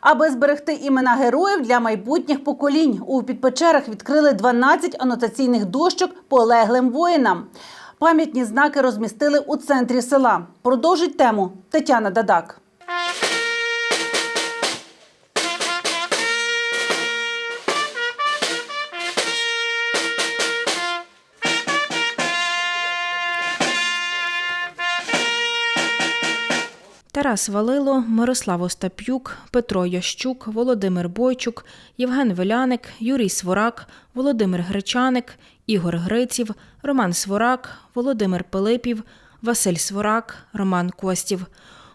Аби зберегти імена героїв для майбутніх поколінь, у підпечерах відкрили 12 анотаційних дощок полеглим воїнам. Пам'ятні знаки розмістили у центрі села. Продовжить тему Тетяна Дадак. Тарас Валило, Мирослав Остап'юк, Петро Ящук, Володимир Бойчук, Євген Веляник, Юрій Сворак, Володимир Гречаник, Ігор Гриців, Роман Сворак, Володимир Пилипів, Василь Сворак, Роман Костів.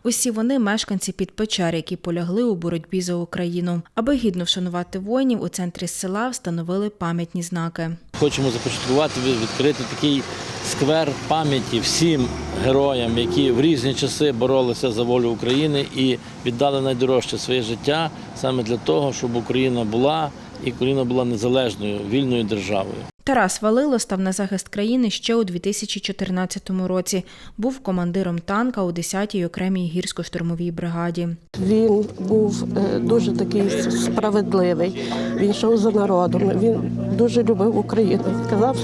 Усі вони мешканці Підпечер, які полягли у боротьбі за Україну. Аби гідно вшанувати воїнів, у центрі села встановили пам'ятні знаки. Хочемо започаткувати, відкрити такий сквер пам'яті всім героям, які в різні часи боролися за волю України і віддали найдорожче своє життя саме для того, щоб Україна була і Україна була незалежною вільною державою. Тарас Валило став на захист країни ще у 2014 році. Був командиром танка у 10-й окремій гірсько-штурмовій бригаді. Він був е, дуже такий справедливий. Він йшов за народом. Він дуже любив Україну. Сказав,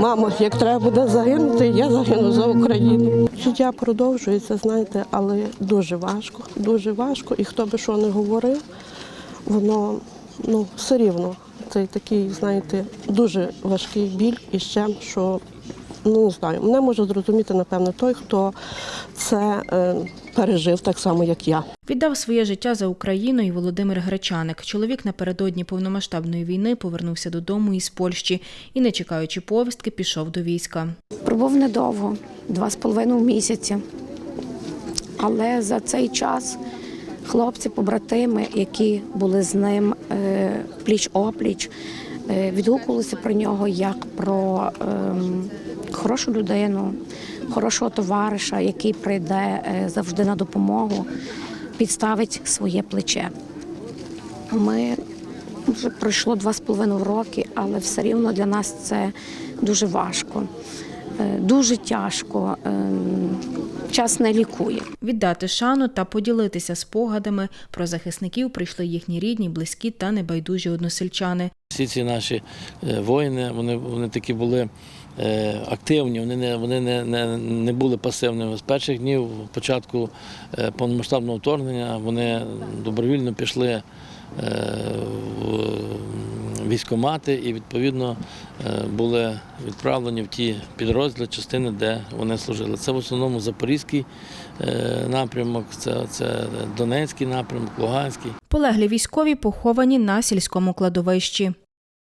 мамо, як треба буде загинути, я загину за Україну. Життя продовжується, знаєте, але дуже важко. Дуже важко. І хто би що не говорив, воно ну все рівно. Це такий, знаєте, дуже важкий біль і ще, що ну не знаю, мене може зрозуміти, напевно, той, хто це е, пережив так само, як я. Віддав своє життя за Україну і Володимир Гречаник. Чоловік напередодні повномасштабної війни повернувся додому із Польщі і, не чекаючи повістки, пішов до війська. Пробув недовго, два з половиною місяці. Але за цей час хлопці, побратими, які були з ним е, пліч опліч, е, відгукувалися про нього як про ем, хорошу людину, хорошого товариша, який прийде е, завжди на допомогу, підставить своє плече. Ми вже пройшло два з половиною роки, але все рівно для нас це дуже важко, е, дуже тяжко. Ем, Час не лікує. Віддати шану та поділитися спогадами про захисників прийшли їхні рідні, близькі та небайдужі односельчани. Всі ці наші е, воїни, вони, вони такі були е, активні, вони не, вони не, не, не були пасивними. З перших днів початку е, повномасштабного вторгнення вони добровільно пішли в військомати і відповідно е, були відправлені в ті підрозділи, частини, де вони служили. Це в основному Запорізький е, напрямок, це, це Донецький напрямок, Луганський. Полеглі військові поховані на сільському кладовищі.